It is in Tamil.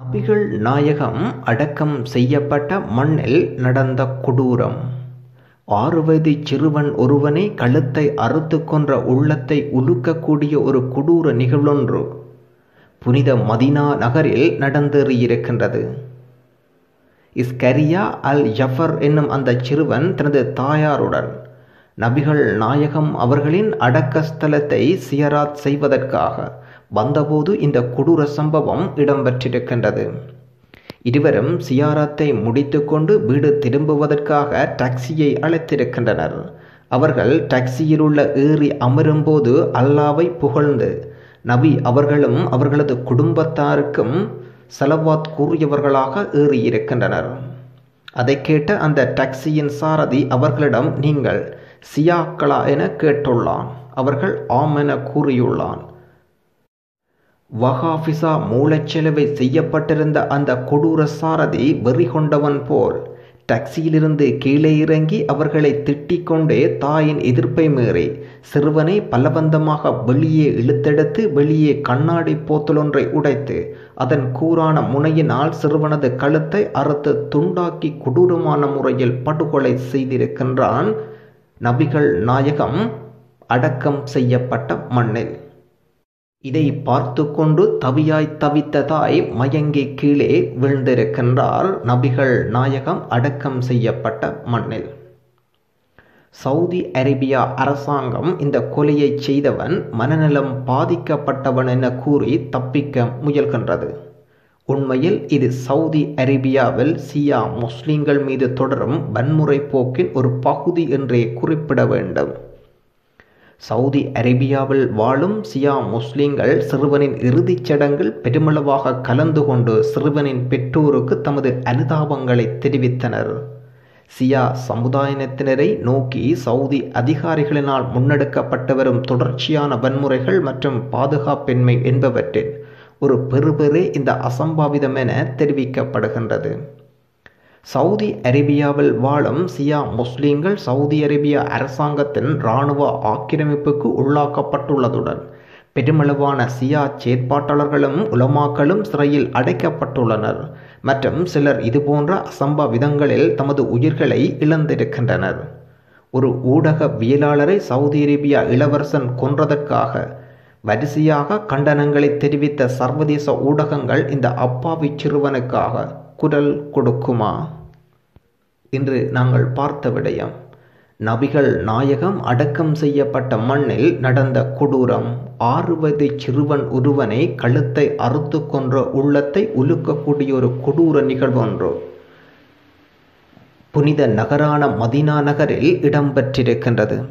நபிகள் நாயகம் அடக்கம் செய்யப்பட்ட மண்ணில் நடந்த கொடூரம். ஆறு வயது சிறுவன் ஒருவனை கழுத்தை அறுத்து கொன்ற உள்ளத்தை உலுக்கக்கூடிய ஒரு கொடூர நிகழ்வொன்று புனித மதினா நகரில் நடந்தேறியிருக்கின்றது. இஸ்கரியா அல் ஜஃபர் என்னும் அந்த சிறுவன் தனது தாயாருடன் நபிகள் நாயகம் அவர்களின் அடக்கஸ்தலத்தை சியராத் செய்வதற்காக வந்தபோது இந்த கொடூர சம்பவம் இடம்பெற்றிருக்கின்றது. இருவரும் சியாராத்தை முடித்துக்கொண்டு வீடு திரும்புவதற்காக டாக்ஸியை அழைத்திருக்கின்றனர். அவர்கள் டாக்ஸியில் உள்ள ஏறி அமரும்போது அல்லாவை புகழ்ந்து நபி அவர்களும் அவர்களது குடும்பத்தாருக்கும் செலவாத் கூறியவர்களாக ஏறியிருக்கின்றனர். அதை கேட்ட அந்த டாக்ஸியின் சாரதி அவர்களிடம் நீங்கள் சியாக்களா என கேட்டுள்ளான். அவர்கள் ஆம் என கூறியுள்ளான். வஹாஃபிசா மூலச்செலவை செய்யப்பட்டிருந்த அந்த கொடூர சாரதி வெறி கொண்டவன் போல் டாக்ஸியிலிருந்து கீழே இறங்கி அவர்களை திட்டிக்கொண்டே தாயின் எதிர்ப்பை மீறி சிறுவனை பலவந்தமாக வெளியே இழுத்தெடுத்து வெளியே கண்ணாடி போத்தலொன்றை உடைத்து அதன் கூரான முனையினால் சிறுவனது கழுத்தை அறுத்து துண்டாக்கி கொடூரமான முறையில் படுகொலை செய்திருக்கின்றான் நபிகள் நாயகம் அடக்கம் செய்யப்பட்ட மண்ணில். இதை பார்த்து கொண்டு தவியாய் தவித்த தாய் மயங்கி கீழே விழுந்திருக்கின்றார். நபிகள் நாயகம் அடக்கம் செய்யப்பட்ட மண்ணில். சவுதி அரேபியா அரசாங்கம் இந்த கொலையை செய்தவன் மனநலம் பாதிக்கப்பட்டவன் என கூறி தப்பிக்க முயல்கின்றது. உண்மையில் இது சவுதி அரேபியாவில் சியா முஸ்லிம்கள் மீது தொடரும் வன்முறை போக்கின் ஒரு பகுதி என்றே குறிப்பிட வேண்டும். சவுதி அரேபியாவில் வாழும் சியா முஸ்லிம்கள் சிறுவனின் இறுதிச் சடங்கில் பெருமளவாக கலந்து கொண்டு சிறுவனின் பெற்றோருக்கு தமது அனுதாபங்களை தெரிவித்தனர். சியா சமுதாயத்தினரை நோக்கி சவுதி அதிகாரிகளினால் முன்னெடுக்கப்பட்டு வரும் தொடர்ச்சியான வன்முறைகள் மற்றும் பாதுகாப்பின்மை என்பவற்றின் ஒரு பெறுபெறே இந்த அசம்பாவிதம் என தெரிவிக்கப்படுகின்றது. சவுதி அரேபியாவில் வாழும் சியா முஸ்லீம்கள் சவுதி அரேபியா அரசாங்கத்தின் இராணுவ ஆக்கிரமிப்புக்கு உள்ளாக்கப்பட்டுள்ளதுடன் பெருமளவான சியா செயற்பாட்டாளர்களும் உலமாக்களும் சிறையில் அடைக்கப்பட்டுள்ளனர். மற்றும் சிலர் இதுபோன்ற அசம்பாவிதங்களில் தமது உயிர்களை இழந்திருக்கின்றனர். ஒரு ஊடகவியலாளரை சவுதி அரேபியா இளவரசன் கொன்றதற்காக வரிசையாக கண்டனங்களை தெரிவித்த சர்வதேச ஊடகங்கள் இந்த அப்பாவி சிறுவனுக்காக குரல் கொடுக்குமா? இன்று நாங்கள் பார்த்த விடயம். நபிகள் நாயகம் அடக்கம் செய்யப்பட்ட மண்ணில் நடந்த கொடூரம். ஆறு சிறுவன் ஒருவனை கழுத்தை அறுத்து கொன்ற உள்ளத்தை உலுக்கக்கூடிய ஒரு கொடூர நிகழ்வொன்று. புனித நகரான மதினா நகரில் இடம்பெற்றிருக்கின்றது.